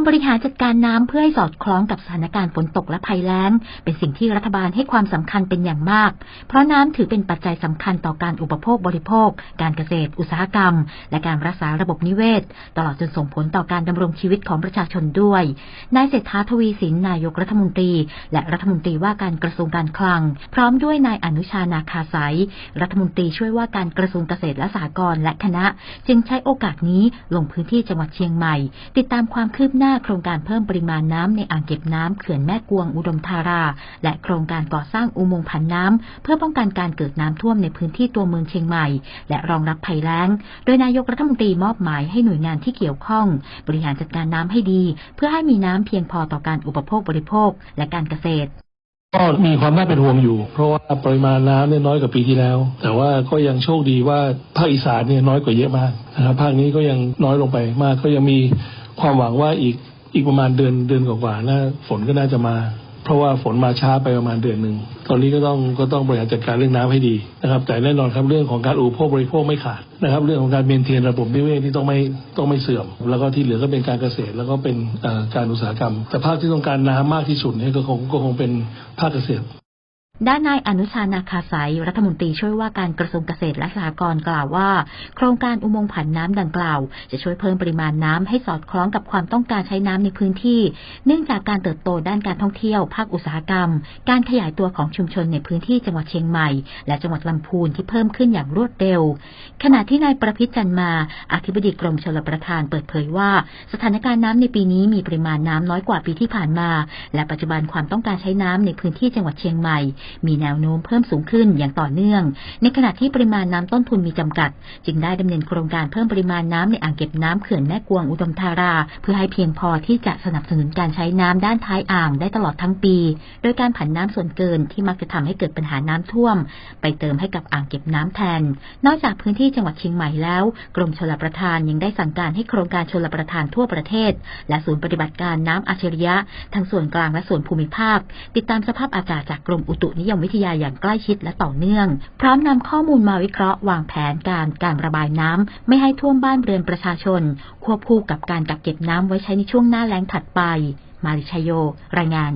การบริหารจัดการน้ำเพื่อให้สอดคล้องกับสถานการณ์ฝนตกและภัยแล้ง เป็นสิ่งที่รัฐบาลให้ความสำคัญเป็นอย่างมาก เพราะน้ำถือเป็นปัจจัยสำคัญต่อการอุปโภคบริโภค การเกษตร อุตสาหกรรม และการรักษาระบบนิเวศ ตลอดจนส่งผลต่อการดำรงชีวิตของประชาชนด้วยนายเศรษฐาทวีสินนายกรัฐมนตรี และรัฐมนตรีว่าการกระทรวงการคลัง พร้อมด้วยนายอนุชานาคาสายรัฐมนตรีช่วยว่าการกระทรวงเกษตรและสหกรณ์และคณะ จึงใช้โอกาสนี้ลงพื้นที่จังหวัดเชียงใหม่ ติดตามความคืบหน้าโครงการเพิ่มปริมาณน้ำในอ่างเก็บน้ำเขื่อนแม่กวงอุดมธารา และโครงการก่อสร้างอุโมงค์ผันน้ำ เพื่อป้องกันการเกิดน้ำท่วมในพื้นที่ตัวเมืองเชียงใหม่ และรองรับภัยแล้ง โดยนายกรัฐมนตรีมอบหมายให้หน่วยงานที่เกี่ยวข้อง บริหารจัดการน้ำให้ดี เพื่อให้มีน้ำเพียงพอต่อการอุปโภคบริโภค และการเกษตรก็มีความน่าเป็นห่วงอยู่ เพราะว่าปริมาณน้ำเนี่ยน้อยกว่าปีที่แล้ว แต่ว่าก็ยังโชคดีว่าภาคอีสานเนี่ยน้อยกว่าเยอะมากนะครับภาคนี้ก็ยังน้อยลงไปมากก็ยังมีความหวังว่าอีก อีกประมาณเดือนเดือนกว่าๆน่าฝนก็น่าจะมา เพราะว่าฝนมาช้าไปประมาณเดือนหนึ่งตอนนี้ก็ต้องก็ต้องบริหารจัดการเรื่องน้ำให้ดีนะครับ แต่แน่นอนครับเรื่องของการอุปโภคบริโภคไม่ขาดนะครับ เรื่องของการเมนเทนระบบนิเวศที่ต้องไม่ต้องไม่เสื่อม แล้วก็ที่เหลือก็เป็นการเกษตร แล้วก็เป็นการอุตสาหกรรม แต่ภาคที่ต้องการน้ำมากที่สุดเนี่ยก็คงก็คงเป็นภาคเกษตร ด้านนายอนุชานาคาสายรัฐมนตรีช่วยว่าการกระทรวงเกษตรและสหกรณ์กล่าวว่า โครงการอุโมงค์ผันน้ำดังกล่าว จะช่วยเพิ่มปริมาณน้ำให้สอดคล้องกับความต้องการใช้น้ำในพื้นที่ เนื่องจากการเติบโตด้านการท่องเที่ยว ภาคอุตสาหกรรม การขยายตัวของชุมชนในพื้นที่จังหวัดเชียงใหม่ และจังหวัดลำพูนที่เพิ่มขึ้นอย่างรวดเร็ว ขณะที่นายประพิษจันมา อธิบดีกรมชลประทานเปิดเผยว่า สถานการณ์น้ำในปีนี้มีปริมาณน้ำน้อยกว่าปีที่ผ่านมา และปัจจุบันความต้องการใช้น้ำในพื้นที่จังหวัดเชียงใหม่มีแนวโน้มเพิ่มสูงขึ้นอย่างต่อเนื่อง ในขณะที่ปริมาณน้ำต้นทุนมีจำกัด จึงได้ดำเนินโครงการเพิ่มปริมาณน้ำในอ่างเก็บน้ำเขื่อนแม่กวงอุดมธารา เพื่อให้เพียงพอที่จะสนับสนุนการใช้น้ำด้านท้ายอ่างได้ตลอดทั้งปี โดยการผันน้ำส่วนเกินที่มักจะทำให้เกิดปัญหาน้ำท่วม ไปเติมให้กับอ่างเก็บน้ำแทน นอกจากพื้นที่จังหวัดเชียงใหม่แล้ว กรมชลประทานยังได้สั่งการให้โครงการชลประทานทั่วประเทศ และศูนย์ปฏิบัติการน้ำอัจฉริยะ ทั้งส่วนกลางและส่วนภูมิภาค ติดตามสภาพอากาศจากกรมอุตุนิยมวิทยาอย่างใกล้ชิดและต่อเนื่อง พร้อมนำข้อมูลมาวิเคราะห์วางแผนการการระบายน้ำไม่ให้ท่วมบ้านเรือนประชาชน ควบคู่กับการกักเก็บน้ำไว้ใช้ในช่วงหน้าแล้งถัดไป มาริชยโย รายงาน